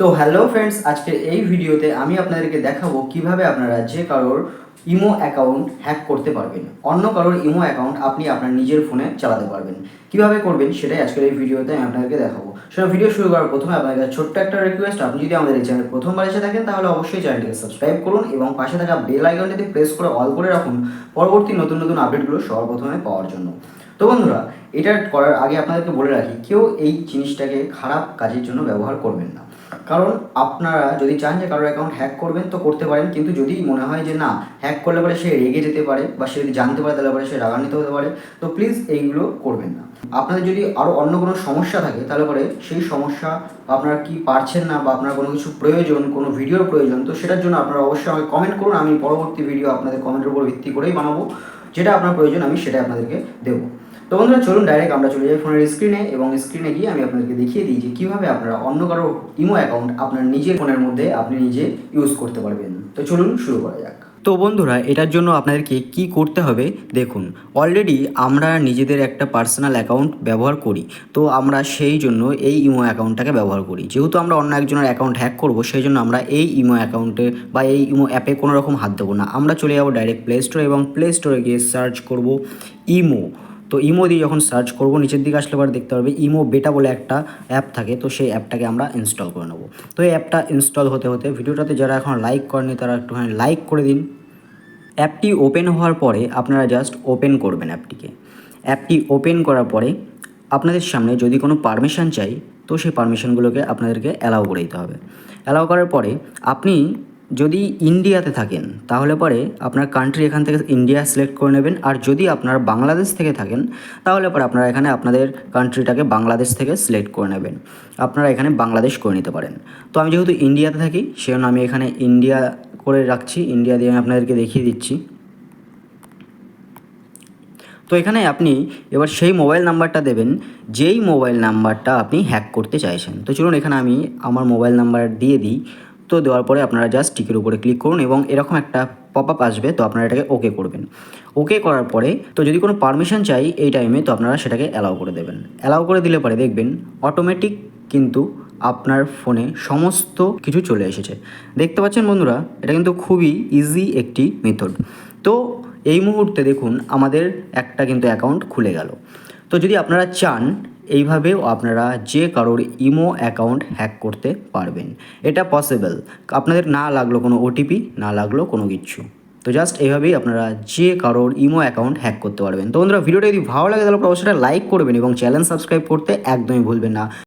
তো hello friends আজকে এই ভিডিওতে আমি আপনাদেরকে দেখাবো কীভাবে আপনারা যে কারোর ইমো অ্যাকাউন্ট হ্যাক করতে পারবেন। অন্য কারোর ইমো অ্যাকাউন্ট আপনি আপনার নিজের ফোনে চালাতে পারবেন। কীভাবে করবেন সেটাই আজকের এই ভিডিওতে আমি আপনাদেরকে দেখাবো। সেটা ভিডিও শুরু করার প্রথমে আপনাদের ছোট্ট একটা রিকোয়েস্ট আপনি যদি আমাদের এই চ্যানেল প্রথমবার এসে থাকেন, তাহলে অবশ্যই চ্যানেলটিকে সাবস্ক্রাইব করুন এবং পাশে থাকা বেল আইকনটিতে প্রেস করে অল করে রাখুন পরবর্তী নতুন নতুন আপডেটগুলো সবার প্রথমে পাওয়ার জন্য। তো বন্ধুরা, এটা করার আগে আপনাদেরকে বলে রাখি, কেউ এই জিনিসটাকে খারাপ কাজের জন্য ব্যবহার করবেন না। কারণ আপনারা যদি চান যে কারোর অ্যাকাউন্ট হ্যাক করবেন, তো করতে পারেন। কিন্তু যদি মনে হয় যে না হ্যাক করলে পরে সে রেগে যেতে পারে বা সে যদি জানতে পারে, তাহলে পরে সে রাগান্বিত হতে পারে। তো প্লিজ এইগুলো করবেন না। আপনাদের যদি আরও অন্য কোনো সমস্যা থাকে, তাহলে পরে সেই সমস্যা আপনারা কি পারছেন না বা আপনার কোনো কিছু প্রয়োজন, কোনো ভিডিওর প্রয়োজন, তো সেটার জন্য আপনারা অবশ্যই আমাকে কমেন্ট করুন। আমি পরবর্তী ভিডিও আপনাদের কমেন্টের উপর ভিত্তি করেই বানাবো। যেটা আপনার প্রয়োজন, আমি সেটা আপনাদেরকে দেবো। তো বন্ধুরা, চলুন ডাইরেক্ট আমরা চলে যাই ফোনের স্ক্রিনে এবং স্ক্রিনে গিয়ে আমি আপনাদেরকে দেখিয়ে দিই যে কীভাবে আপনারা অন্য কারও ইমো অ্যাকাউন্ট আপনার নিজের ফোনের মধ্যে আপনি নিজে ইউজ করতে পারবেন। তো চলুন শুরু করা যাক। তো বন্ধুরা, এটার জন্য আপনাদেরকে কি করতে হবে? দেখুন অলরেডি আমরা নিজেদের একটা পার্সোনাল অ্যাকাউন্ট ব্যবহার করি। তো আমরা সেই জন্য এই ইমো অ্যাকাউন্টটাকে ব্যবহার করি। যেহেতু আমরা অন্য একজনের অ্যাকাউন্ট হ্যাক করব, সেই জন্য আমরা এই ইমো অ্যাকাউন্টে বা এই ইমো অ্যাপে কোনো রকম হাত দেবো না। আমরা চলে যাব ডাইরেক্ট প্লে স্টোর এবং প্লে স্টোরে গিয়ে সার্চ করব ইমো তো ইমো দিয়ে যখন সার্চ করব, নিচের দিকে আসলে পরে দেখতে পারবে, ইমো বেটা বলে একটা অ্যাপ থাকে, তো সেই অ্যাপটাকে আমরা ইনস্টল করে নেব। তো এই অ্যাপটা ইনস্টল হতে হতে ভিডিওটাতে যারা এখন লাইক করেনি তারা একটুখানি লাইক করে দিন। অ্যাপটি ওপেন হওয়ার পরে আপনারা জাস্ট ওপেন করবেন অ্যাপটিকে অ্যাপটি ওপেন করার পরে আপনাদের সামনে যদি কোনো পারমিশন চাই, তো সেই পারমিশনগুলোকে আপনাদেরকে অ্যালাউ করে দিতে হবে। অ্যালাউ করার পরে আপনি যদি ইন্ডিয়াতে থাকেন, তাহলে পরে আপনার কান্ট্রি এখান থেকে ইন্ডিয়া সিলেক্ট করে নেবেন। আর যদি আপনার বাংলাদেশ থেকে থাকেন, তাহলে পরে আপনারা এখানে আপনাদের কান্ট্রিটাকে বাংলাদেশ থেকে সিলেক্ট করে নেবেন। আপনারা এখানে বাংলাদেশ করে নিতে পারেন। তো আমি যেহেতু ইন্ডিয়াতে থাকি, সেজন্য আমি এখানে ইন্ডিয়া করে রাখছি। ইন্ডিয়া দিয়ে আমি আপনাদেরকে দেখিয়ে দিচ্ছি। তো এখানে আপনি এবার সেই মোবাইল নাম্বারটা দেবেন, যেই মোবাইল নাম্বারটা আপনি হ্যাক করতে চাইছেন। তো চলুন এখানে আমি আমার মোবাইল নাম্বার দিয়ে দিই। তো দেওয়ার পরে আপনারা জাস্ট টিকের উপরে ক্লিক করুন এবং এরকম একটা পপ আপ আসবে, তো আপনারা এটাকে ওকে করবেন। ওকে করার পরে, তো যদি কোনো পারমিশন চাই এই টাইমে তো আপনারা সেটাকে অ্যালাউ করে দেবেন। অ্যালাউ করে দিলে পরে দেখবেন অটোমেটিক কিন্তু আপনার ফোনে সমস্ত কিছু চলে এসেছে। দেখতে পাচ্ছেন বন্ধুরা, এটা কিন্তু খুবই ইজি একটি মেথড তো এই মুহূর্তে দেখুন, আমাদের একটা কিন্তু অ্যাকাউন্ট খুলে গেল। তো যদি আপনারা চান এইভাবেও আপনারা যে কারোর ইমো অ্যাকাউন্ট হ্যাক করতে পারবেন। এটা পসিবল আপনাদের না লাগল কোনো ওটিপি না লাগল কোনো কিছু। তো জাস্ট এইভাবেই আপনারা যে কারোর ইমো অ্যাকাউন্ট হ্যাক করতে পারবেন। তো বন্ধুরা, ভিডিওটা যদি ভালো লাগে তাহলে অবশ্যই লাইক করবেন এবং চ্যানেল সাবস্ক্রাইব করতে একদমই ভুলবেন না।